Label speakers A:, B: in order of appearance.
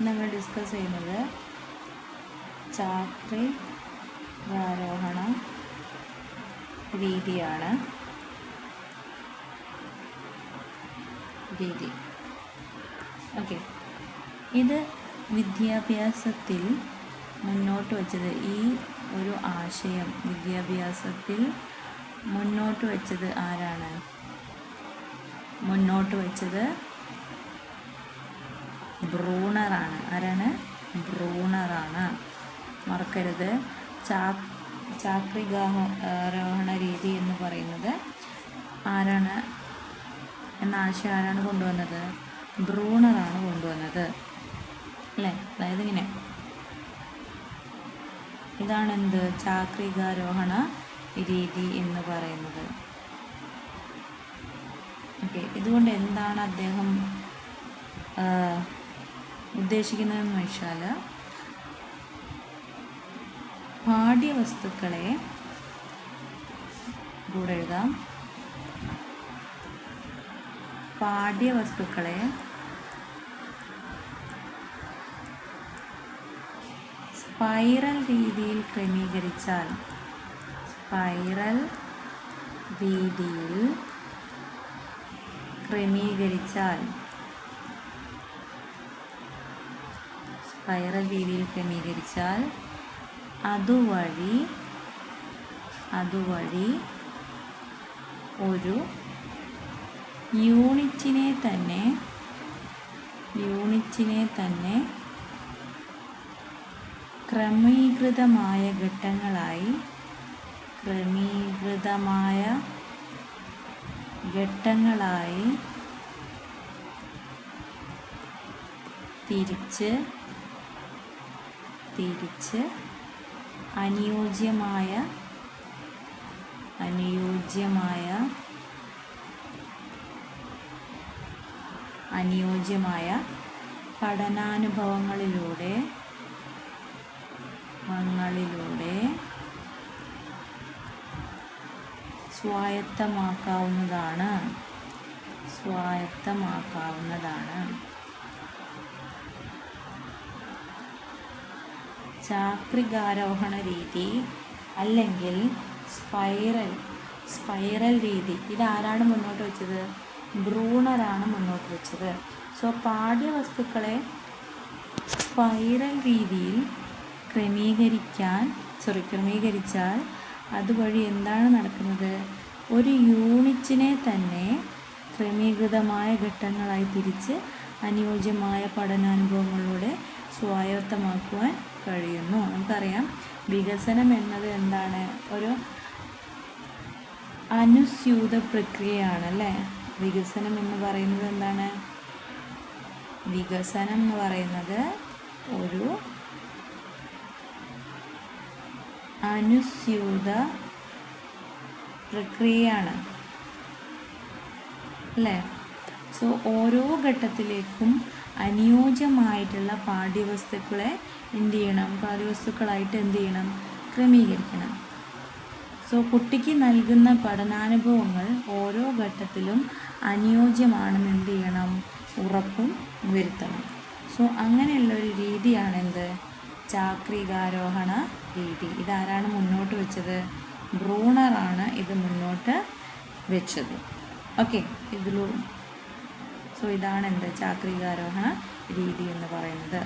A: നമ്മൾ ഡിസ്കസ് ചെയ്യുന്നത് ചാക്രി ആരോഹണ രീതിയാണ്. രീതി. ഓക്കെ ഇത് വിദ്യാഭ്യാസത്തിൽ മുന്നോട്ട് വച്ചത് ഈ ഒരു ആശയം വിദ്യാഭ്യാസത്തിൽ മുന്നോട്ട് വച്ചത് ആരാണ്? മുന്നോട്ട് വച്ചത് ബ്രൂണറാണ്. ആരാണ്? ബ്രൂണറാണ്. മറക്കരുത്. ചാ ചാക്രികാരോഹണ രീതി എന്ന് പറയുന്നത് ആരാണ്? എന്ന ആശയം ആരാണ് കൊണ്ടുവന്നത്? ബ്രൂണറാണ് കൊണ്ടുവന്നത്. അല്ലേ? അതായത് ഇങ്ങനെ. ഇതാണ് എന്ത് ചാക്രികാരോഹണ രീതി എന്ന് പറയുന്നത്. ഓക്കെ. ഇതുകൊണ്ട് എന്താണ് അദ്ദേഹം ഉദ്ദേശിക്കുന്നതെന്ന് വെച്ചാൽ പാഠ്യവസ്തുക്കളെ കൂടെ എഴുതാം. പാഠ്യവസ്തുക്കളെ സ്പൈറൽ രീതിയിൽ ക്രമീകരിച്ചാൽ സ്പൈറൽ രീതിയിൽ ക്രമീകരിച്ചാൽ സ്പൈറൽ രീതിയിൽ ക്രമീകരിച്ചാൽ അതുവഴി അതുവഴി ഒരു യൂണിറ്റിനെ തന്നെ യൂണിറ്റിനെ തന്നെ ക്രമീകൃതമായ ഘട്ടങ്ങളായി ക്രമീകൃതമായ ഘട്ടങ്ങളായി തിരിച്ച് തിരിച്ച് അനുയോജ്യമായ അനുയോജ്യമായ അനുയോജ്യമായ പഠനാനുഭവങ്ങളിലൂടെ ങ്ങളിലൂടെ സ്വായത്തമാക്കാവുന്നതാണ്. സ്വായത്തമാക്കാവുന്നതാണ്. ചാക്രികാരോഹണ രീതി അല്ലെങ്കിൽ സ്പൈറൽ സ്പൈറൽ രീതി. ഇതാരാണ് മുന്നോട്ട് വെച്ചത്? ബ്രൂണറാണ് മുന്നോട്ട് വെച്ചത്. സോ പാഠ്യവസ്തുക്കളെ സ്പൈറൽ രീതിയിൽ ക്രമീകരിക്കാൻ സോറി ക്രമീകരിച്ചാൽ അതുവഴി എന്താണ് നടക്കുന്നത്? ഒരു യൂണിറ്റിനെ തന്നെ ക്രമീകൃതമായ ഘട്ടങ്ങളായി തിരിച്ച് അനുയോജ്യമായ പഠനാനുഭവങ്ങളിലൂടെ സ്വായത്തമാക്കുവാൻ കഴിയുന്നു. നമുക്കറിയാം വികസനം എന്നത് എന്താണ്? ഒരു അനുസ്യൂത പ്രക്രിയയാണ് അല്ലേ? വികസനം എന്ന് പറയുന്നത് എന്താണ്? വികസനം എന്ന് പറയുന്നത് ഒരു അനുസ്യൂത പ്രക്രിയയാണ് അല്ലേ? സോ ഓരോ ഘട്ടത്തിലേക്കും അനുയോജ്യമായിട്ടുള്ള പാഠ്യവസ്തുക്കളെ എന്ത് ചെയ്യണം? പാഠ്യവസ്തുക്കളായിട്ട് എന്ത് ചെയ്യണം? ക്രമീകരിക്കണം. സോ കുട്ടിക്ക് നൽകുന്ന പഠനാനുഭവങ്ങൾ ഓരോ ഘട്ടത്തിലും അനുയോജ്യമാണെന്ന് എന്ത് ചെയ്യണം? ഉറപ്പും വരുത്തണം. സോ അങ്ങനെയുള്ള ഒരു രീതിയാണ് എന്ത് ചാക്രികാരോഹണ രീതി. ഇതാരാണ് മുന്നോട്ട് വെച്ചത്? ബ്രൂണറാണ് ഇത് മുന്നോട്ട് വെച്ചത്. ഓക്കെ ഇതിലൂ സോ ഇതാണ് എന്ത് ചാക്രികാരോഹണ രീതി എന്ന് പറയുന്നത്.